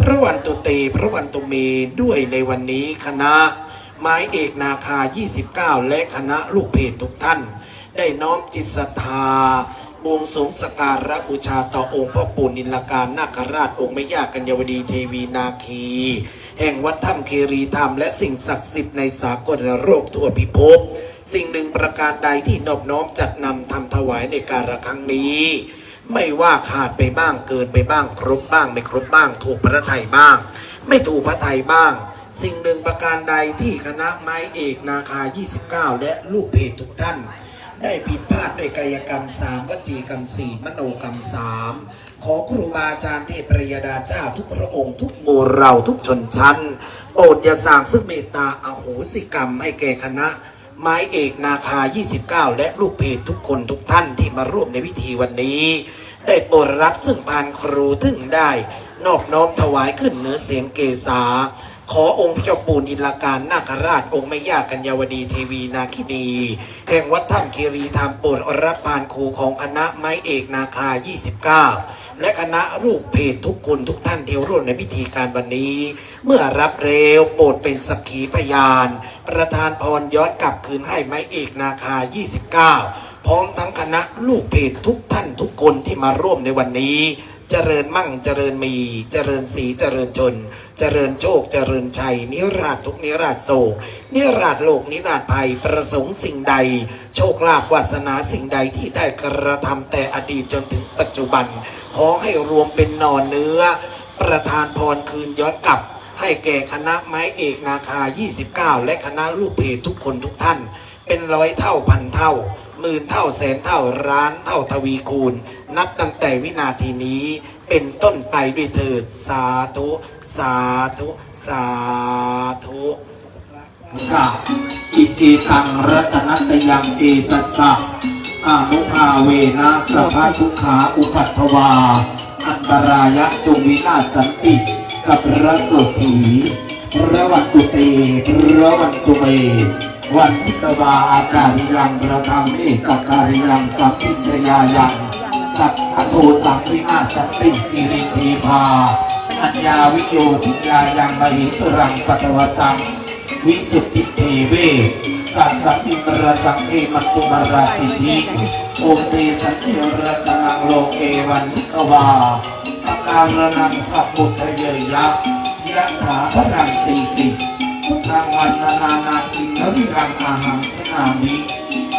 พระวันตุเต พระวันตุเมด้วยในวันนี้คณะไม้เอกนาคา 29 และคณะลูกเพจทุกท่าน ได้น้อมจิตศรัทธาบวงสรงสการะบูชาต่อองค์พระปู่นิลการนาคราชองค์แม่ย่ากัญญาวดีเทวีนาคี แห่งวัดถ้ำเครีธรรมและสิ่งศักดิ์สิทธิ์ในสากลโรคทั่วพิภพ สิ่งหนึ่งประการใดที่นอบน้อมจัดนำทำถวายในการะครั้งนี้ ไม่ว่าขาดไปบ้างเกินไปบ้างครบบ้าง ไม่ครบบ้าง ถูกพระไทยบ้าง ไม่ถูกพระไทยบ้าง สิ่งหนึ่งประการใดที่คณะไม้เอกนาคา 29 และลูกเพจทุกท่าน ได้ผิดพลาดด้วยกายกรรมสามวจีกรรมสี่มโนกรรมสามขอครูบาอาจารย์เทพปริยดาเจ้าทุกพระองค์ทุกหมู่เราทุกชนชั้นโปรดอย่าสร้างซึ่งเมตตาอาโหสิกรรมให้แก่คณะ ไม้เอกนาคา 29 และลูกเพจทุกคนทุกท่านที่มาร่วมในพิธีวันนี้ ได้โปรดรับซึ่งพานครูถึงได้ นอบน้อมถวายขึ้นเหนือเสียงเกษาขอองค์เจ้าปู่นิลการนาคราชองค์แม่ย่ากัญญาวดีเทวีนาคินีแห่งวัดถ้ำคีรีธรรมโปรดรับพานครูของคณะไม้เอกนาคา 29 และคณะลูกเพจทุกคนทุกท่านที่ร่วมในพิธีการวันนี้ เมื่อรับเร็วโปรดเป็นสักขีพยาน ประธานพรย้อนกลับคืนให้ไม้เอกนาคา 29 พร้อมทั้งคณะลูกเพจทุกท่านทุกคนที่มาร่วมในวันนี้ เจริญมั่งเจริญมี เจริญสีเจริญชน เจริญโชค เจริญชัย นิราชทุกนิราชโศกนิราชโลกนิราชภัยประสงค์สิ่งใด โชคลาภวาสนาสิ่งใดที่ได้กระทำแต่อดีตจนถึงปัจจุบัน ขอให้รวมเป็นหนอนเนื้อ ประธานพรคืนย้อนกลับ ให้แก่คณะไม้เอกนาคา 29 และคณะลูกเพจทุกคนทุกท่าน เป็นร้อยเท่าพันเท่า หมื่นเท่าแสนเท่าร้านเท่าทวีคูณ นับตั้งแต่วินาทีนี้เป็นต้นไปด้วยเถิดสาธุ สาธุ สาธุกะอิจิตังรัตนัตยังเอตัสสะอานุภาเวนะสัพพะทุขาอุปัตถวา อันตรายะจงวินาศสันติสัพพะโสถีพระวันตุเตพระวันตุเม วันทิตวาอาจารยังประธรรมเอสักการยังสัมพิทยายังสัพพโทสังวินาศสติสิริเทพาอัญญาวิโยทิยายังมหิสรังปัตวสัง วิสุทธิเทเวสัตสัมปิมรสังเทมัตุมราสิทิโอเตสันติรัตนังโลเกวันนิตวาปการนังสัพพุทธเยยะยะถาพรังตีติพุทธังวันนานาติ วิรังอาหังชนามิ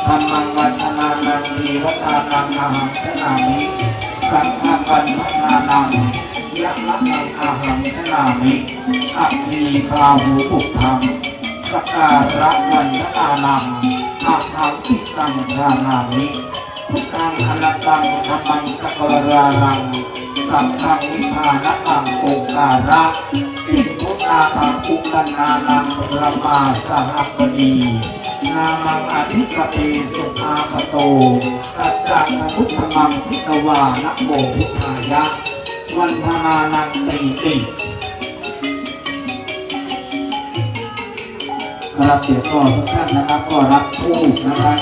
ธรรมังวันนานานาทีวัตานังอาหังชนามิสังฆังวันนานานังยะละนังอาหังชนามิอัคคีพาหูปุพังสการะวันนานังอาหังติตังชานามิพุทธังอนัตตังธรรมังจักรวรารังสังฆังนิพพานตังองการะ นาทังอุปนานังระมาสหบดีนามังอธิปติสุอาคโตตัจจังพุทธมังทิตวานะโมพุทธายะ วันธนานังติติครับเดี๋ยวก็ทุกท่านนะครับก็รับทูปนะครับ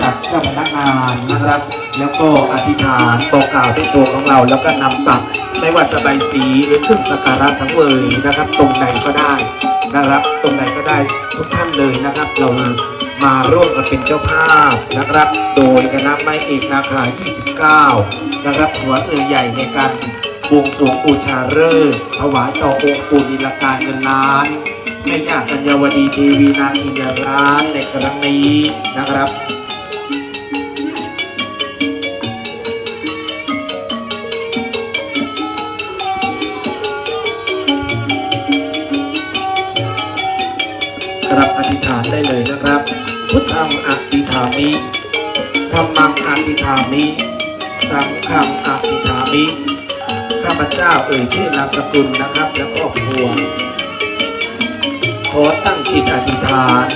จากเจ้าพนักงานนะครับ แล้วก็อธิษฐานบอกกล่าวในตัวของเราแล้วก็นำปัก ไม่ว่าจะใบสีหรือเครื่องสักการะสังเวยนะครับ ตรงไหนก็ได้นะครับ ตรงไหนก็ได้ทุกท่านเลยนะครับ เรามาร่วมกันเป็นเจ้าภาพนะครับ โดยคณะไม้เอกนาคา 29 นะครับ หัวเรือใหญ่ในการบวงสรวงบูชาฤกษ์ถวายต่อองค์ปู่นิลการเงินล้านแม่ย่ากัญญาวดีทีวีนาคีเดนร้านในครั้งนี้นะครับ เลยนะครับ พุทธังอธิษฐามิธรรมังอธิษฐามิ สังฆังอธิษฐามิ ข้าพเจ้าเอ่ยชื่อนามสกุลนะครับ และครอบครัว ขอตั้งจิตอธิษฐาน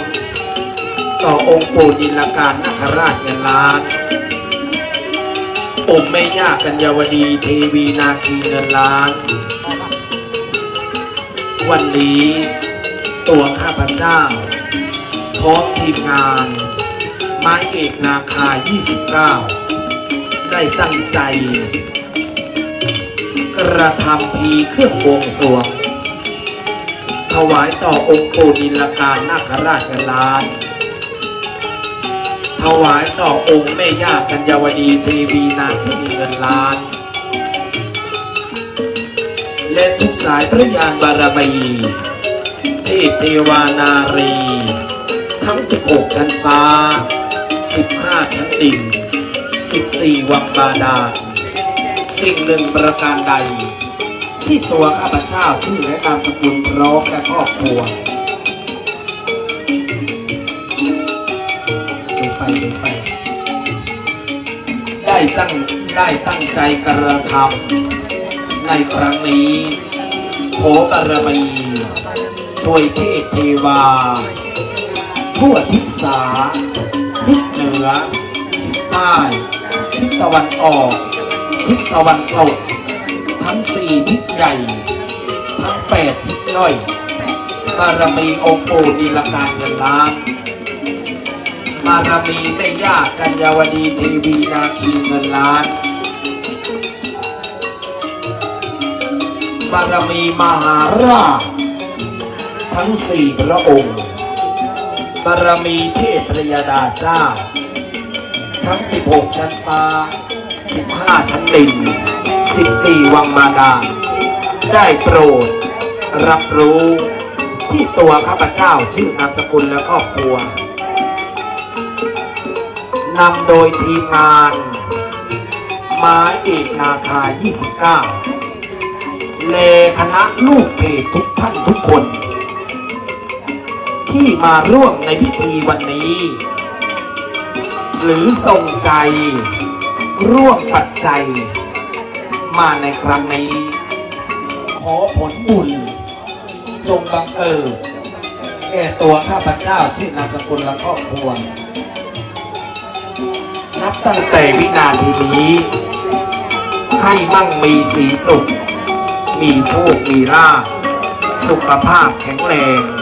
ต่อองค์ปู่นิลการนาคราชเงินล้านองค์แม่ย่ากัญญาวดีเทวีนาคีเงินล้าน วันนี้ตัวข้าพเจ้า ร้อมทีมงาน ไม้เอกนาคา 29 ได้ตั้งใจ กระทำพีเครื่องบวงสรวง ถวายต่อองค์ปู่นิลการนาคราชเงินล้าน ถวายต่อองค์แม่ย่ากัญญาวดีเทวีนาคินีเงินล้าน และทุกสายพระยานบารมีเทพเทวานารี ทั้ง16ชั้นฟ้า15ชั้นดิน14วังบาดาลสิ่งหนึ่งประการใด ที่ตัวข้าพเจ้าชื่อและนามสกุลพร้อมและครอบครัวดูไฟดูไฟ ได้ตั้งได้ตั้งใจกระทำในครั้งนี้ขอบารมีถวยเทพเทวา ทั่วทิศสาทิศเหนือ ทิศใต้ ทิศตะวันออก ทิศตะวันตก ทั้งสี่ทิศใหญ่ ทั้งแปดทิศย่อย บารมีองค์ปู่นิลการเงินล้านบารมีแม่ย่ากัญญาวดีเทวีนาคีเงินล้านบารมีมหาราชทั้งสี่พระองค์ บารมีเทพพระยาดาเจ้า ทั้ง 16 ชั้นฟ้า 15 ชั้นดิน 14 วังมาดา ได้โปรด รับรู้ที่ตัวข้าพเจ้าชื่อนามสกุลและครอบครัวนำโดยทีมงานไม้เอกนาคา 29 เลคณะลูกเพจทุกท่านทุกคน ที่มาร่วมในพิธีวันนี้ หรือส่งใจ ร่วมปัจจัย มาในครั้งนี้ ขอผลบุญ จงบังเกิดแก่ตัวข้าพเจ้าชื่อนามสกุลและครอบครัวนับตั้งแต่วินาทีนี้ ให้มั่งมีสีสุข มีโชค มีลาภสุขภาพแข็งแรง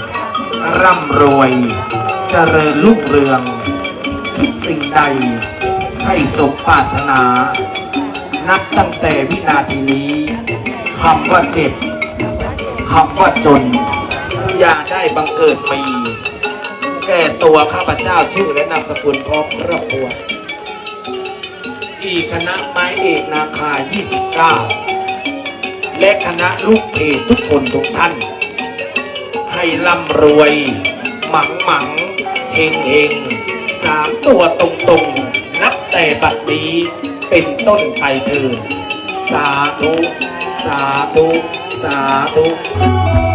ร่ำรวย เจริญรุ่งเรือง คิดสิ่งใด ให้สมปรารถนา นับตั้งแต่วินาทีนี้คำว่าเจ็บคำว่าจน อย่าได้บังเกิดมี แก่ตัวข้าพเจ้าชื่อและนามสกุลพร้อมครอบครัวอีคณะไม้เอกนาคา 29 และคณะลูกเพจทุกคนทุกท่าน ให้ร่ำรวย หมังหมังเฮงเฮงสามตัวตรงตรงนับแต่บัดนี้เป็นต้นไปเถิดสาธุ สาธุ สาธุ